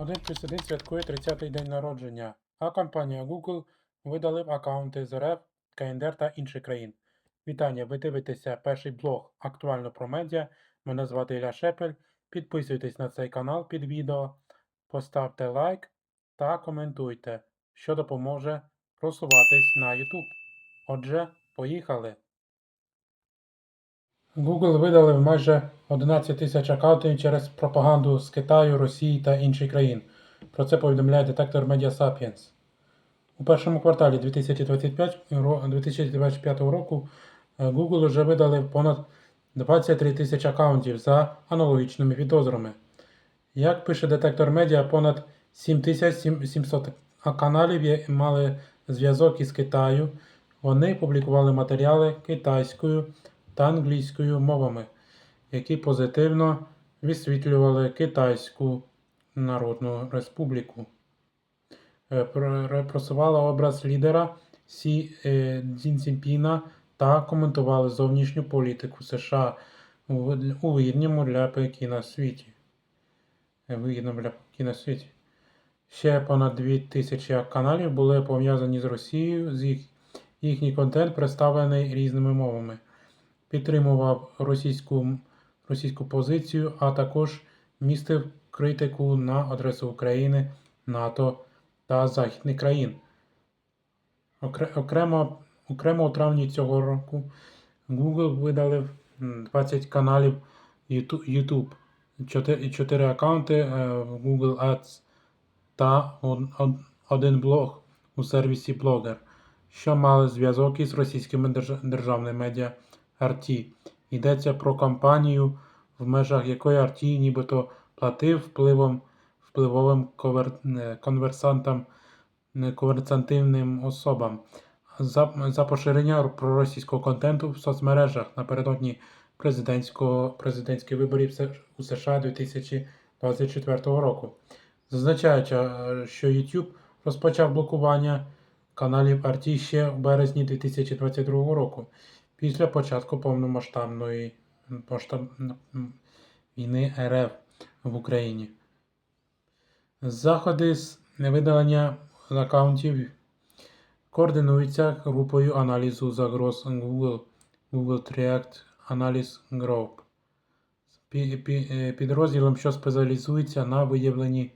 1 плюс 1 святкує 30-й день народження, а компанія Google видалив аккаунти з РФ, КНДР та інших країн. Вітання! Ви дивитеся перший блог актуально про медіа. Мене звати Ілля Шепель. Підписуйтесь на цей канал під відео, поставте лайк та коментуйте, що допоможе просуватись на YouTube. Отже, поїхали! Google видалив майже 11 тисяч аккаунтів через пропаганду з Китаю, Росії та інших країн. Про це повідомляє детектор Media Sapiens. У першому кварталі 2025, 2025 року е, Google вже видалив понад 23 тисячі аккаунтів за аналогічними підозрами. Як пише детектор медіа, понад 7700 каналів мали зв'язок із Китаю. Вони публікували матеріали китайською та англійською мовами, які позитивно висвітлювали Китайську Народну Республіку. Е, Просувала образ лідера Сі е, Цзіньпіна та коментували зовнішню політику США у вигідному для Пекіна світі. Е, Вигідному для Пекіна світі. Ще понад 2000 каналів були пов'язані з Росією, з їх, їхній контент представлений різними мовами підтримував російську, російську позицію, а також містив критику на адресу України, НАТО та західних країн. Окремо, окремо у травні цього року Google видалив 20 каналів YouTube, 4, 4 аккаунти е, в Google Ads та од- од- один блог у сервісі Blogger, що мали зв'язок із російськими держ- державними медіа RT. Йдеться про кампанію, в межах якої RT нібито платив впливом, впливовим ковер- е, конверсантам, е, конверсантивним особам за, за поширення проросійського контенту в соцмережах напередодні президентського, президентських виборів у США 2024 року. Зазначаючи, е, що YouTube розпочав блокування каналів RT ще в березні 2022 року після початку повномасштабної масштаб... війни РФ в Україні. Заходи з видалення аккаунтів координуються групою аналізу загроз Google Google Threat Analysis Group е, підрозділом, що спеціалізується на виявленні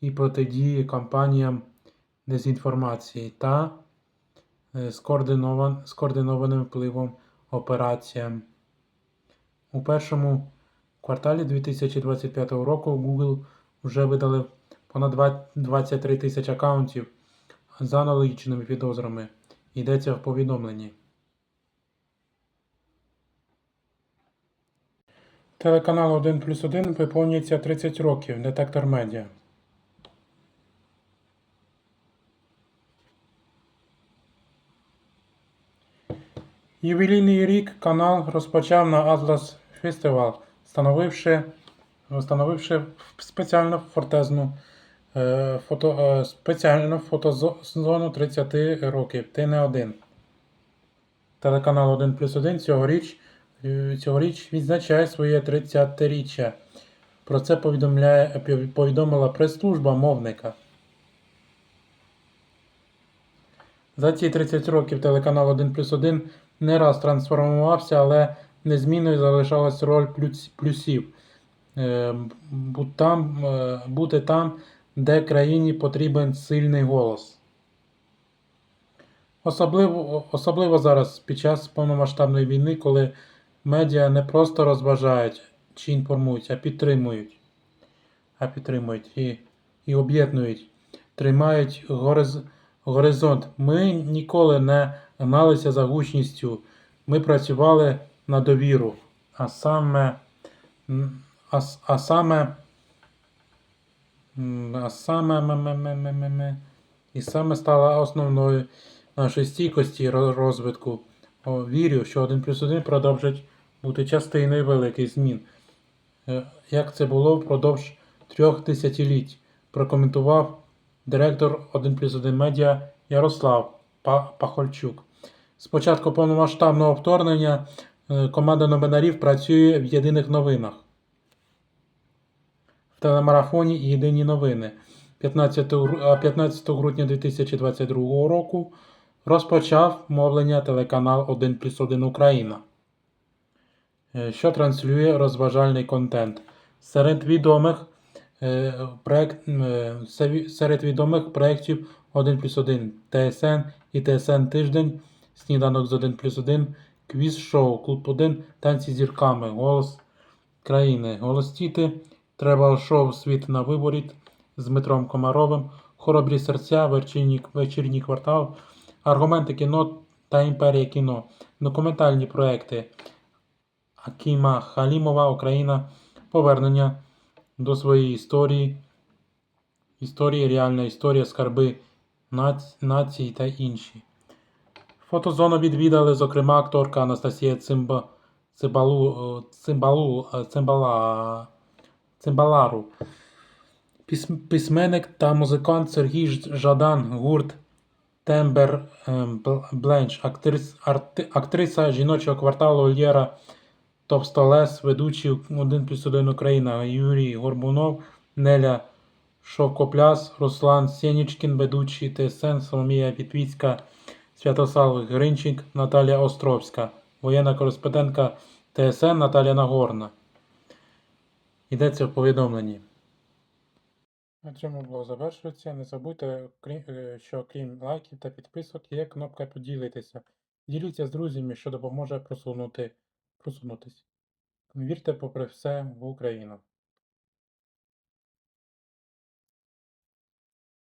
і протидії кампаніям дезінформації та е, скоординован, скоординованим впливом операціям. У першому кварталі 2025 року Google вже видалив понад 23 тисячі аккаунтів за аналогічними підозрами. Йдеться в повідомленні. Телеканал 1 плюс 1 виповнюється 30 років. Детектор медіа. Ювілейний рік канал розпочав на Atlas Festival, встановивши, встановивши спеціальну фортезну е, фото, е, спеціальну фотозону 30 років. Ти не один. Телеканал 1 плюс 1 цьогоріч, е, цьогоріч відзначає своє 30-річчя. Про це повідомляє, повідомила прес-служба мовника. За ці 30 років телеканал 1 плюс 1 не раз трансформувався, але незмінною залишалась роль плюс- плюсів. Е, там, е, бути там, де країні потрібен сильний голос. Особливо, особливо зараз, під час повномасштабної війни, коли медіа не просто розважають чи інформують, а підтримують. А підтримують і, і об'єднують, тримають гориз, горизонт. Ми ніколи не гналися за гучністю. Ми працювали на довіру. А саме, а, а саме, а саме, ме- ме- ме- ме- ме- ме. і саме стала основною нашої стійкості розвитку. О, вірю, що 1 плюс 1 продовжить бути частиною великих змін. Е, Як це було впродовж трьох десятиліть, прокоментував директор 1 плюс 1 медіа Ярослав Пахольчук. З початку повномасштабного вторгнення е, команда новинарів працює в єдиних новинах. в телемарафоні Єдині новини 15, 15 грудня 2022 року розпочав мовлення телеканал 1 плюс 1 Україна, е, що транслює розважальний контент. Серед відомих, е, проект, е, серед відомих проєктів 1 плюс 1 ТСН і ТСН Тиждень, Сніданок з 1 плюс 1, Квіз Шоу, Клуб 1, Танці з зірками, Голос країни, Голос Тіти, Тревел Шоу Світ на виборі з Дмитром Комаровим, Хоробрі серця, вечірній, вечірній квартал, Аргументи кіно та Імперія кіно, документальні проекти Акіма Халімова, Україна, повернення до своєї історії, історії, реальна історія, скарби нац- націй та інші. Фотозону відвідали, зокрема, акторка Анастасія Цимба, Цимбалу, е, Цимбалу, е, Цимбала, Цимбалару, письменник та музикант Сергій Жадан, гурт Тембер ем, Бленч, актриса жіночого кварталу Ольєра Товстолес, ведучий 1 плюс 1 Україна Юрій Горбунов, Неля Шовкопляс, Руслан Сєнічкін, ведучий ТСН, Соломія Вітвіцька, Святослав Гринчик, Наталія Островська, воєнна кореспондентка ТСН Наталія Нагорна. Йдеться в повідомленні. На цьому блог завершується. Не забудьте, е, що крім лайків та підписок є кнопка поділитися. Діліться з друзями, що допоможе просунути, просунутись. Вірте, попри все, в Україну.